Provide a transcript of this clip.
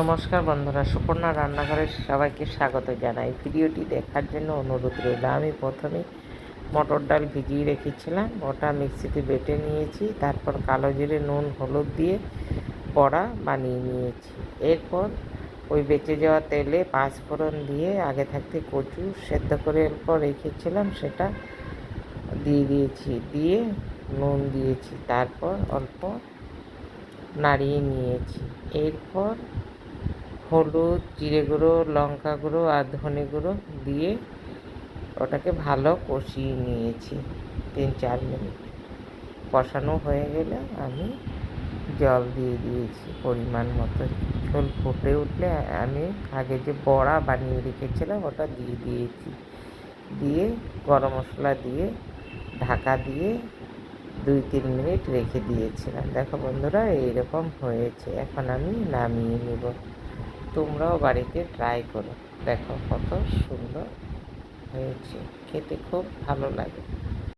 নমস্কার বন্ধুরা, সুপর্ণা রান্নাঘরের সবাইকে স্বাগত জানাই। ভিডিওটি দেখার জন্য অনুরোধ রইল। আমি প্রথমে মটর ডাল ভিজিয়ে রেখেছিলাম, ওটা মিক্সিতে বেটে নিয়েছি, তারপর কালো জিরে, নুন, হলুদ দিয়ে বড়া বানিয়ে নিয়েছি। এরপর ওই বেঁচে যাওয়া তেলে পাঁচফোড়ন দিয়ে আগে থাকতে কচু সেদ্ধ করে এরপর রেখেছিলাম, সেটা দিয়ে দিয়েছি, দিয়ে নুন দিয়েছি, তারপর অল্প নাড়িয়ে নিয়েছি। এরপর হলুদ, জিরে গুঁড়ো, লঙ্কা গুঁড়ো আর ধনে গুঁড়ো দিয়ে ওটাকে ভালো কষিয়ে নিয়েছি তিন চার মিনিট। কষানো হয়ে গেলে আমি জল দিয়ে দিয়েছি পরিমাণ মতো। ঝোল ফুটে উঠলে আমি আগে যে বড়া বানিয়ে রেখেছিলাম ওটা দিয়ে দিয়েছি। দিয়ে গরম মশলা দিয়ে ঢাকা দিয়ে দুই তিন মিনিট রেখে দিয়েছিলাম। দেখো বন্ধুরা, এইরকম হয়েছে। এখন আমি নামিয়ে নেব। তোমরাও বাড়িতে ট্রাই করো। দেখো কত সুন্দর হয়েছে। খেতে খুব ভালো লাগে।